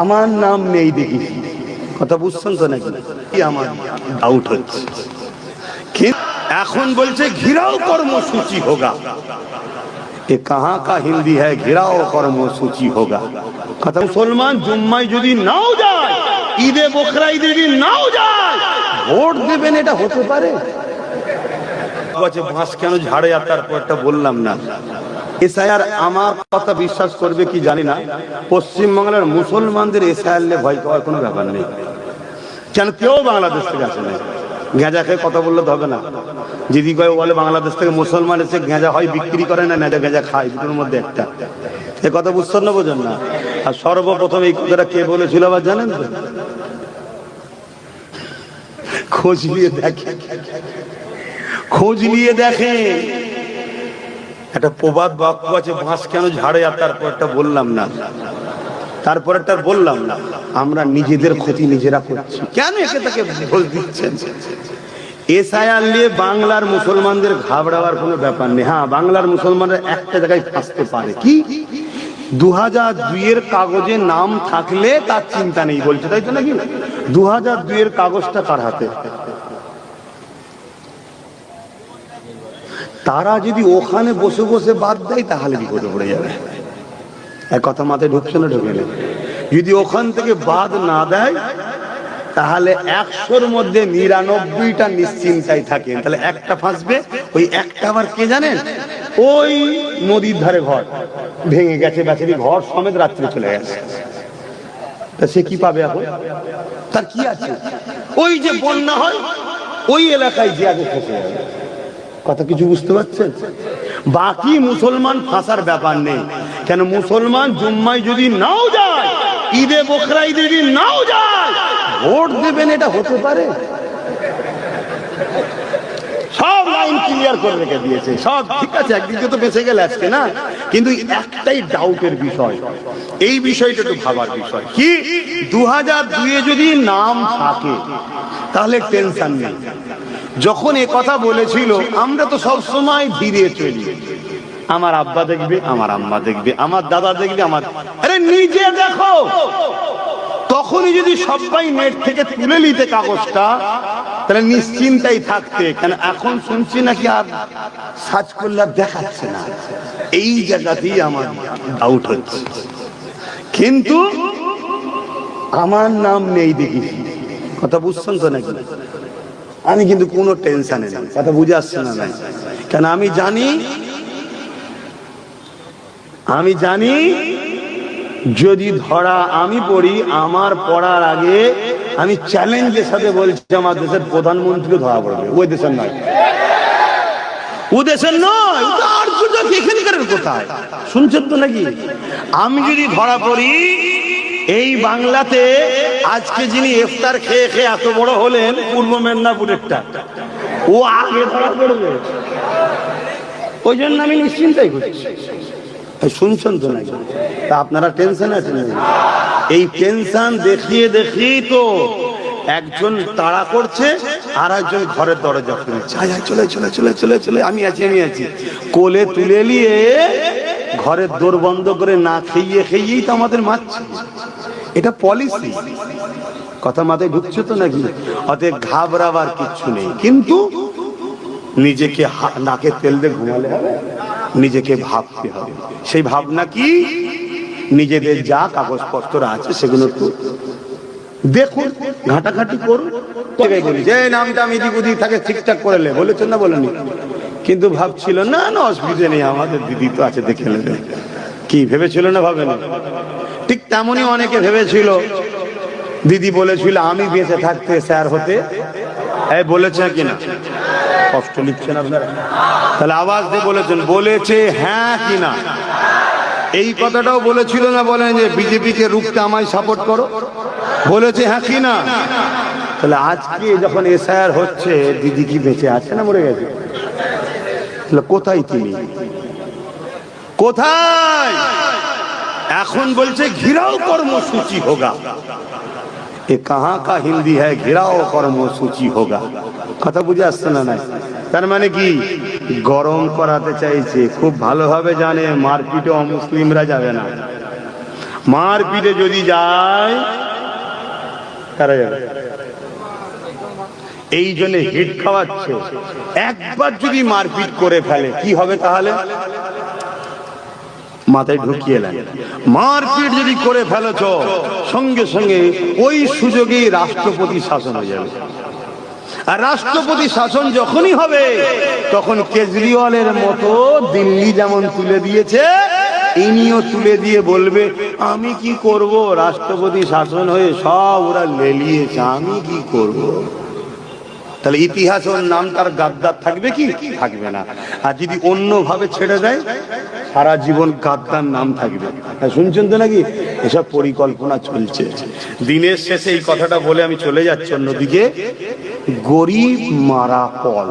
আমার নাম নেই দেখি। কথা বুঝছেন তো নাকি? আমার? ডাউট হচ্ছে। এখন বলছে ঘিরাও কর্মসূচি হোগা। এ কাহা কা হিন্দি হ্যাঁ ঘিরাও কর্মসূচি হোগা। কথা মুসলমান জুম্মায় যদি নাও যায়, ঈদে বকরা ঈদে যদি নাও যায়, ভোট দেবেন এটা হতে পারে? বাঁশ কেন ঝাড়ে? আর তারপর একটা বললাম না। এসআইআর আমার কথা বিশ্বাস করবে কি জানি না। পশ্চিমবাংলার মুসলমানদের এসআইআর নিয়ে ভয় পাওয়ার কোনো ব্যাপার নেই। কেন কেউ বাংলাদেশ থেকে আসে না গেঁজা খেয়ে কথা বললে তো হবে না। যদি কেউ বলে বাংলাদেশ থেকে মুসলমান এসে গেঁজা হয়, বিক্রি করে না নেজা গেঁজা খায়, দুটোর মধ্যে একটা। এ কথা বুঝছেন না, বোঝেন না? আর সর্বপ্রথম এই কথাটা কে বলেছিল আবার জানেন তো? খোঁজ নিয়ে দেখে। খোঁজ নিয়ে দেখে। একটা প্রবাদ বাক্য আছে বাঁশ কেন ঝাড়ে? আর তারপরটা বললাম না। তারপরেরটা বললাম না। আমরা নিজেদের ক্ষতি নিজেরা করছি। কেন একে তাকে ভোজ দিচ্ছেন? এসআইআর নিয়ে বাংলার মুসলমানদের ঘাবড়াবার কোনো ব্যাপার নেই। হ্যাঁ বাংলার মুসলমানরা একটা জায়গায় ফাঁসতে পারে। কি? দু হাজার দুইয়ের কাগজে নাম থাকলে তার চিন্তা নেই বলছে, তাই তো নাকি? দু হাজার দুইয়ের কাগজটা কার হাতে? তারা যদি ওখানে বসে বসে বাদ দেয়, তাহলে বিপদে পড়ে যাবে। এক কথা মাথায় ঢুকছে না, ঢুকে। যদি ওখান থেকে বাদ না দেয়, তাহলে একশোর মধ্যে নিরানব্বইটা নিশ্চিন্তায় থাকেন তাহলে একটা ফাঁসবে, ওই একটা আবার কে জানেন? ওই নদীর ধারে ঘর। ভেঙে গেছে, বেচারি ঘর সমেত রাত্রে চলে গেছে। সে কি পাবে এখন? তার কি আছে? ওই যে বন্যা হয়, ওই এলাকায় যে আগে ফেসে যাবে। কথা কিছু বুঝতে পারছেন? বাকি মুসলমান ফাঁসার ব্যাপার নেই। কেন মুসলমান জুম্মায় যদি নাও যায়, ঈদে বকরা ঈদে যদি নাও যায়, ভোট দেবেন এটা হতে পারে? সব লাইন ক্লিয়ার করে রেখে দিয়েছে। সব ঠিক আছে, একদিকে তো বেঁচে গেলে আজকে, না? কিন্তু একটাই ডাউটের বিষয়, এই বিষয়টা একটু ভাবার বিষয়। কি? দু হাজার দুয়ে যদি নাম থাকে, তাহলে টেনশন নেই। যখন এ কথা বলেছিল, আমরা তো সব সময় ধীরে চলি। আমার আব্বা দেখবে, আমার আম্মা দেখবে, আমার দাদা দেখবে, আমার আরে নিজে দেখো। তখনই যদি সবাই নেট থেকে তুলে নিতে কাগজটা, তাহলে নিশ্চিন্তাই থাকতে। কেন এখন শুনছি নাকি আর সার্চ করলে দেখাচ্ছে না। এই জায়গাতেই আমার ডাউট হচ্ছে। কিন্তু আমার নাম নেই দেখি। কথা বুঝছেন তো নাকি? আমি কিন্তু কোনো টেনশনে নেই। কথা বুঝে আসছে না কেন আমি জানি আমি জানি যদি ধরা আমি পড়ি, আমার পড়ার আগে আমি চ্যালেঞ্জের সাথে বলছি আমার দেশের প্রধানমন্ত্রীকে ধরা পড়বে। ওই দেশের নয়। ও দেশের নয়। তো কোথায়? শুনছেন তো নাকি? আমি যদি ধরা পড়ি এই বাংলাতে আজকে যিনি ইফতার খেয়ে খেয়ে এত বড় হলেন, পূর্ব মেদিনীপুরেরটা। ও আগে ধরা পড়বে। ওই জন্য আমি নিশ্চিন্তাই করছি শুনছেন তো নাকি? তা আপনারা টেনশন আছেন। এই টেনশন দেখিয়ে দেখিয়ে তো একজন তাড়া করছে আর একজন ঘরের দরজা খুলছে। চলে চলে চলে চলে চলে, আমি আছি আমি আছি। কোলে তুলে নিয়ে ঘরের দোর বন্ধ করে না খেয়ে, খেয়েই তো আমাদের মারছে এটা পলিসি কথা মাথায় ঢুকছে তো নাকি? অতএব ঘাবড়াবার কিচ্ছু নেই। কিন্তু নিজেকে নাকে তেল দিয়ে ঘুমালে হবে, নিজেকে ভাবতে হবে। সেই ভাবনা কি? নিজেদের যা কাগজপত্র আছে সেগুলো একটু দেখুন, ঘাটাঘাটি করুন। যে নামটা আমি ওদিক থাকে ঠিকঠাক করে লে বলেছেন না বলেনি। কিন্তু ভাবছিল, না না, অসুবিধে নেই, আমাদের দিদি তো আছে, দেখে নেবে। কি, ভেবেছিল না ভাবেন? ঠিক তেমনই অনেকে ভেবেছিল, দিদি বলেছিল, আমি বেঁচে থাকতে স্যার হতে বলেছে কিনা? কষ্ট লিখছেন আপনারা। তাহলে আওয়াজ দিয়ে বলেছেন, বলেছে হ্যাঁ কিনা? এই কথাটাও বলেছিল না, বলেন যে বিজেপিকে রুখতে আমায় সাপোর্ট করো। বলেছে হ্যাঁ কিনা? তাহলে আজকে যখন এসআইআর হচ্ছে, দিদি কি বেঁচে আছে না মরে গেছে? তাহলে কোথায় তিনি? কোথায়? এখন বলছে, ঘিরাও কর্মসূচি হোগা। এ কাহা কা হিন্দি হ্যায়? ঘিরাও কর্মসূচি হোগা। কথা বুঝে আসছে না নাই? তার মানে কি? গরম করাতে চাইছে। খুব ভালোভাবে জানে, মারপিটে অমুসলিমরা যাবে না। মারপিটে যদি যায়, কারা যাবে? এই জন্য হিট খাওয়াচ্ছে। একবার যদি মারপিট করে ফেলে, কি হবে তাহলে? মাথায় ঢুকিয়ে নেন। মারপিট যদি করে ফেলেছ, সঙ্গে সঙ্গে ওই সুযোগেই রাষ্ট্রপতি শাসন হয়ে যাবে। আর রাষ্ট্রপতি শাসন যখনই হবে, তখন কেজরিওয়ালের মতো দিল্লি যেমন তুলে দিয়েছে, ইনিও তুলে দিয়ে বলবে, আমি কি করব? রাষ্ট্রপতি শাসন হয়ে সব ওরা লেলিয়েছে, আমি কি করব। তাহলে ইতিহাস ওর নাম তার গাদ্দার থাকবে কি? থাকবে না। আর যদি অন্যভাবে ছেড়ে দেয়, সারা জীবন গাদ্দার নাম থাকবে। শুনছেন তো নাকি? এসব পরিকল্পনা চলছে। দিনের শেষে এই কথাটা বলে আমি চলে যাচ্ছি অন্যদিকে। গরিব মারা কল